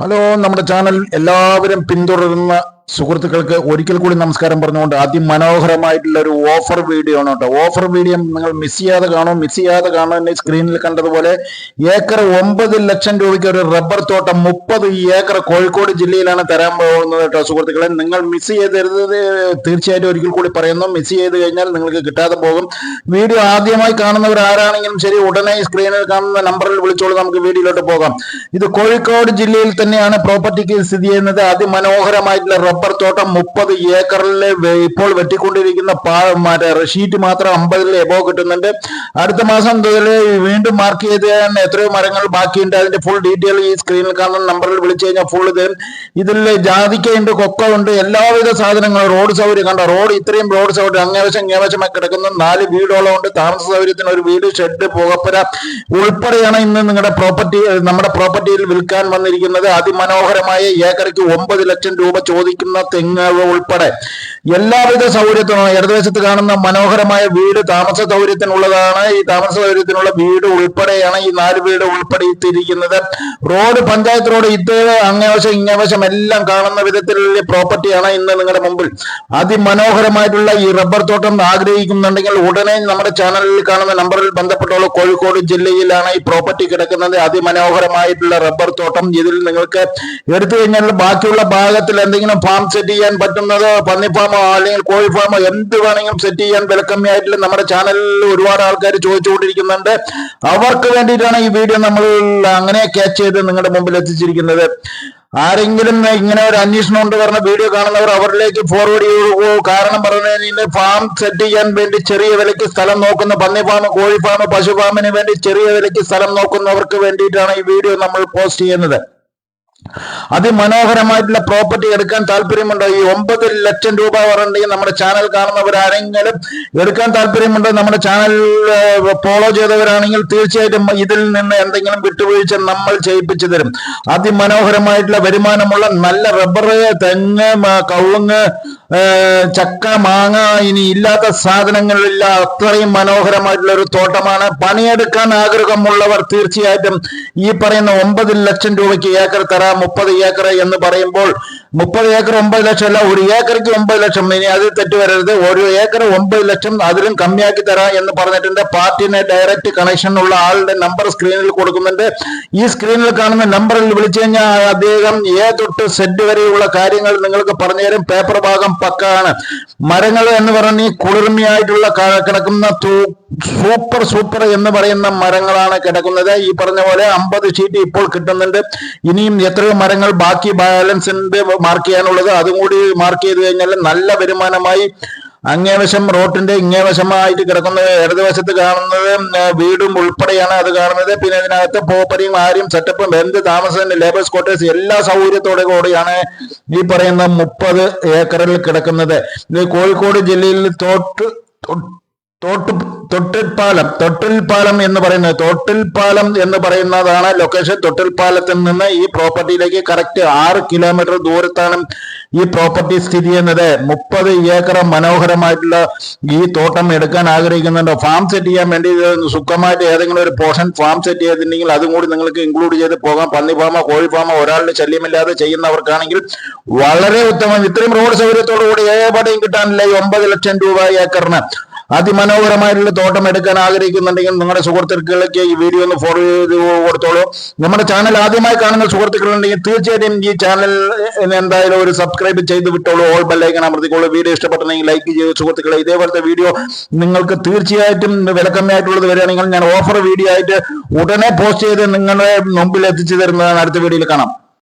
Hello നമ്മുടെ channel എല്ലാവരും പിന്തുടരുന്ന സുഹൃത്തുക്കൾക്ക് ഒരിക്കൽ കൂടി നമസ്കാരം പറഞ്ഞുകൊണ്ട് അതിമനോഹരമായിട്ടുള്ള ഒരു ഓഫർ വീഡിയോ ആണ് കേട്ടോ. ഓഫർ വീഡിയോ നിങ്ങൾ മിസ് ചെയ്യാതെ കാണും മിസ് ചെയ്യാതെ കാണാൻ സ്ക്രീനിൽ കണ്ടതുപോലെ ഏക്കർ ഒമ്പത് ലക്ഷം രൂപയ്ക്ക് ഒരു റബ്ബർ തോട്ടം മുപ്പത് ഏക്കർ കോഴിക്കോട് ജില്ലയിലാണ് തരാൻ പോകുന്നത് കേട്ടോ സുഹൃത്തുക്കളെ. നിങ്ങൾ മിസ് ചെയ്തരുത് തീർച്ചയായിട്ടും ഒരിക്കൽ കൂടി പറയുന്നു. മിസ് ചെയ്ത് കഴിഞ്ഞാൽ നിങ്ങൾക്ക് കിട്ടാതെ പോകും. വീഡിയോ ആദ്യമായി കാണുന്നവർ ആരാണെങ്കിലും ശരി ഉടനെ സ്ക്രീനിൽ കാണുന്ന നമ്പറിൽ വിളിച്ചോളൂ. നമുക്ക് വീഡിയോയിലോട്ട് പോകാം. ഇത് കോഴിക്കോട് ജില്ലയിൽ തന്നെയാണ് പ്രോപ്പർട്ടിക്ക് സ്ഥിതി ചെയ്യുന്നത്. അതിമനോഹരമായിട്ടുള്ള റബ്ബർ തോട്ടം മുപ്പത് ഏക്കറിൽ ഇപ്പോൾ വെട്ടിക്കൊണ്ടിരിക്കുന്ന മറ്റേ. ഷീറ്റ് മാത്രം അമ്പതിൽ എബോ കിട്ടുന്നുണ്ട്. അടുത്ത മാസം വീണ്ടും മാർക്ക് ചെയ്ത് എത്രയോ മരങ്ങൾ ബാക്കിയുണ്ട്. അതിന്റെ ഫുൾ ഡീറ്റെയിൽ ഈ സ്ക്രീനിൽ കാണുന്ന നമ്പറിൽ വിളിച്ചു കഴിഞ്ഞാൽ ഫുൾ ഇത്. ഇതിൽ ജാതിക്കയുണ്ട് കൊക്ക ഉണ്ട് എല്ലാവിധ സാധനങ്ങളും. റോഡ് സൗകര്യം കണ്ട? റോഡ് ഇത്രയും റോഡ് സൗകര്യം. അങ്ങേവശം ഇങ്ങേവശമായി കിടക്കുന്ന നാല് വീടോളം ഉണ്ട് താമസ സൗകര്യത്തിന് ഒരു വീട് ഷെഡ് പുകപ്പുര ഉൾപ്പെടെയാണ് ഇന്ന് നിങ്ങളുടെ പ്രോപ്പർട്ടി നമ്മുടെ പ്രോപ്പർട്ടിയിൽ വിൽക്കാൻ വന്നിരിക്കുന്നത്. അതിമനോഹരമായ ഏക്കറയ്ക്ക് ഒമ്പത് ലക്ഷം രൂപ ചോദിക്കുന്ന തെങ്ങ് ഉൾപ്പെടെ എല്ലാവിധ സൗകര്യത്തിനും ഇടതുവശത്ത് കാണുന്ന മനോഹരമായ വീട് താമസ സൗകര്യത്തിനുള്ളതാണ്. ഈ താമസ സൗകര്യത്തിനുള്ള വീട് ഉൾപ്പെടെയാണ് ഈ നാല് വീട് ഉൾപ്പെടുത്തിയിരിക്കുന്നത്. റോഡ് പഞ്ചായത്ത് റോഡ് ഇത് അങ്ങേവശം ഇങ്ങേവശം എല്ലാം കാണുന്ന വിധത്തിലുള്ള പ്രോപ്പർട്ടിയാണ് ഇന്ന് നിങ്ങളുടെ മുമ്പിൽ. അതിമനോഹരമായിട്ടുള്ള ഈ റബ്ബർ തോട്ടം ആഗ്രഹിക്കുന്നുണ്ടെങ്കിൽ ഉടനെ നമ്മുടെ ചാനലിൽ കാണുന്ന നമ്പറിൽ ബന്ധപ്പെട്ടോളൂ കോഴിക്കോട് ജില്ലയിലാണ് ഈ പ്രോപ്പർട്ടി കിടക്കുന്നത്. അതിമനോഹരമായിട്ടുള്ള റബ്ബർ തോട്ടം ഇതിൽ നിങ്ങൾക്ക് എടുത്തു കഴിഞ്ഞാൽ ബാക്കിയുള്ള ഭാഗത്തിൽ എന്തെങ്കിലും ഫാം സെറ്റ് ചെയ്യാൻ പറ്റുന്നത് പന്നി ഫാമോ അല്ലെങ്കിൽ കോഴി ഫാമോ എന്ത് വേണമെങ്കിലും സെറ്റ് ചെയ്യാൻ വിലക്കമ്മിയായിട്ടുള്ള നമ്മുടെ ചാനലിൽ ഒരുപാട് ആൾക്കാർ ചോദിച്ചുകൊണ്ടിരിക്കുന്നുണ്ട്. അവർക്ക് വേണ്ടിയിട്ടാണ് ഈ വീഡിയോ നമ്മൾ അങ്ങനെ ക്യാച്ച് ചെയ്ത് നിങ്ങളുടെ മുമ്പിൽ എത്തിച്ചിരിക്കുന്നത്. ആരെങ്കിലും ഇങ്ങനെ ഒരു അന്വേഷണം ഉണ്ട് പറഞ്ഞ വീഡിയോ കാണുന്നവർ അവരിലേക്ക് ഫോർവേഡ് ചെയ്യുക. കാരണം പറഞ്ഞതിന് ഫാം സെറ്റ് ചെയ്യാൻ വേണ്ടി ചെറിയ വിലയ്ക്ക് സ്ഥലം നോക്കുന്ന പന്നി ഫാം കോഴി ഫാം പശു ഫാമിന് വേണ്ടി ചെറിയ വിലയ്ക്ക് സ്ഥലം നോക്കുന്നവർക്ക് വേണ്ടിയിട്ടാണ് ഈ വീഡിയോ നമ്മൾ പോസ്റ്റ് ചെയ്യുന്നത്. അതിമനോഹരമായിട്ടുള്ള പ്രോപ്പർട്ടി എടുക്കാൻ താല്പര്യമുണ്ടോ? ഈ ഒമ്പത് ലക്ഷം രൂപ പറഞ്ഞിട്ടുണ്ടെങ്കിൽ നമ്മുടെ ചാനൽ കാണുന്നവരാരെങ്കിലും എടുക്കാൻ താല്പര്യമുണ്ടോ? നമ്മുടെ ചാനൽ ഫോളോ ചെയ്തവരാണെങ്കിൽ തീർച്ചയായിട്ടും ഇതിൽ നിന്ന് എന്തെങ്കിലും വിട്ടുവീഴ്ച നമ്മൾ ചെയ്യിപ്പിച്ചു തരും. അതിമനോഹരമായിട്ടുള്ള വരുമാനമുള്ള നല്ല റബ്ബർ തെങ്ങ് കവുങ്ങ് ചക്ക മാങ്ങ ഇനി ഇല്ലാത്ത സാധനങ്ങളില്ല. അത്രയും മനോഹരമായിട്ടുള്ള ഒരു തോട്ടമാണ്. പണിയെടുക്കാൻ ആഗ്രഹമുള്ളവർ തീർച്ചയായിട്ടും ഈ പറയുന്ന ഒമ്പത് ലക്ഷം രൂപയ്ക്ക് ഏക്കർ തരാം മുപ്പത് ഏക്കർ എന്ന് പറയുമ്പോൾ മുപ്പത് ഏക്കർ ഒമ്പത് ലക്ഷം അല്ല ഒരു ഏക്കർക്ക് ഒമ്പത് ലക്ഷം. ഇനി അത് തെറ്റ് വരരുത്. ഒരു ഏക്കർ ഒമ്പത് ലക്ഷം അതിലും കമ്മിയാക്കി തരാം എന്ന് പറഞ്ഞിട്ടുണ്ട്. പാർട്ടിനെ ഡയറക്റ്റ് കണക്ഷൻ ഉള്ള ആളുടെ നമ്പർ സ്ക്രീനിൽ കൊടുക്കുന്നുണ്ട്. ഈ സ്ക്രീനിൽ കാണുന്ന നമ്പറിൽ വിളിച്ചു കഴിഞ്ഞാൽ അദ്ദേഹം എ തൊട്ട് സെറ്റ് വരെയുള്ള കാര്യങ്ങൾ നിങ്ങൾക്ക് പറഞ്ഞു തരും. പേപ്പർ ഭാഗം പക്കാണ്. മരങ്ങൾ എന്ന് പറഞ്ഞ് കുളിർമയായിട്ടുള്ള കിടക്കുന്ന സൂപ്പർ സൂപ്പർ എന്ന് പറയുന്ന മരങ്ങളാണ് കിടക്കുന്നത്. ഈ പറഞ്ഞ പോലെ അമ്പത് ഷീറ്റ് ഇപ്പോൾ കിട്ടുന്നുണ്ട്. ഇനിയും എത്രയോ മരങ്ങൾ ബാക്കി ബാലൻസ് ഉണ്ട്. മാർക്ക് ചെയ്യാനുള്ളത്. അതും കൂടി മാർക്ക് ചെയ്ത് കഴിഞ്ഞാൽ നല്ല വരുമാനമായി അങ്ങേവശം റോട്ടിന്റെ ഇങ്ങേവശമായിട്ട് കിടക്കുന്ന ഇടതുവശത്ത് കാണുന്നത് വീടും ഉൾപ്പെടെയാണ് അത് കാണുന്നത്. പിന്നെ ഇതിനകത്ത് പോപ്പറിയും ആരും സെറ്റപ്പും എന്ത് താമസം ലേബേഴ്സ് ക്വാർട്ടേഴ്സ് എല്ലാ സൗകര്യത്തോടെ കൂടിയാണ് ഈ പറയുന്ന മുപ്പത് ഏക്കറിൽ കിടക്കുന്നത്. ഇത് കോഴിക്കോട് ജില്ലയിൽ തോട്ട് തോട്ട് തൊട്ടിൽപ്പാലം. തൊട്ടിൽപ്പാലം എന്ന് പറയുന്നത് തൊട്ടിൽപ്പാലം എന്ന് പറയുന്നതാണ് ലൊക്കേഷൻ തൊട്ടിൽപ്പാലത്തിൽ നിന്ന് ഈ പ്രോപ്പർട്ടിയിലേക്ക് കറക്റ്റ് ആറ് കിലോമീറ്റർ ദൂരത്താണ് ഈ പ്രോപ്പർട്ടി സ്ഥിതി ചെയ്യുന്നത്. മുപ്പത് ഏക്കർ മനോഹരമായിട്ടുള്ള ഈ തോട്ടം എടുക്കാൻ ആഗ്രഹിക്കുന്നുണ്ടോ. ഫാം സെറ്റ് ചെയ്യാൻ വേണ്ടി സുഖമായിട്ട് ഏതെങ്കിലും ഒരു പോർഷൻ ഫാം സെറ്റ് ചെയ്തിട്ടുണ്ടെങ്കിൽ അതും കൂടി നിങ്ങൾക്ക് ഇൻക്ലൂഡ് ചെയ്ത് പോകാം. പന്നി ഫാമോ കോഴി ഫാമോ ഒരാളുടെ ശല്യമില്ലാതെ ചെയ്യുന്നവർക്കാണെങ്കിൽ വളരെ ഉത്തമം. ഇത്രയും റോഡ് സൗകര്യത്തോടു കൂടി ഏപടയും കിട്ടാനില്ല ഈ ഒമ്പത് ലക്ഷം രൂപ ഏക്കറിന്. അതിമനോഹരമായിട്ടുള്ള തോട്ടം എടുക്കാൻ ആഗ്രഹിക്കുന്നുണ്ടെങ്കിൽ നിങ്ങളുടെ സുഹൃത്തുക്കൾക്ക് ഈ വീഡിയോ ഒന്ന് ഫോളോ ചെയ്ത് കൊടുത്തോളൂ. നമ്മുടെ ചാനൽ ആദ്യമായി കാണുന്ന സുഹൃത്തുക്കളുണ്ടെങ്കിൽ തീർച്ചയായിട്ടും ഈ ചാനൽ എന്തായാലും ഒരു സബ്സ്ക്രൈബ് ചെയ്ത് വിട്ടോളൂ. ഓൾ ബെല്ലൈക്കൻ അമർത്തിക്കോളൂ വീഡിയോ ഇഷ്ടപ്പെട്ടെങ്കിൽ ലൈക്ക് ചെയ്ത് സുഹൃത്തുക്കളെ ഇതേപോലത്തെ വീഡിയോ നിങ്ങൾക്ക് തീർച്ചയായിട്ടും വിലക്കമ്മയായിട്ടുള്ളത് വരികയാണെങ്കിൽ ഞാൻ ഓഫർ വീഡിയോ ആയിട്ട് ഉടനെ പോസ്റ്റ് ചെയ്ത് നിങ്ങളുടെ മുമ്പിൽ എത്തിച്ചു തരുന്നതാണ്. അടുത്ത വീഡിയോയിൽ കാണാം.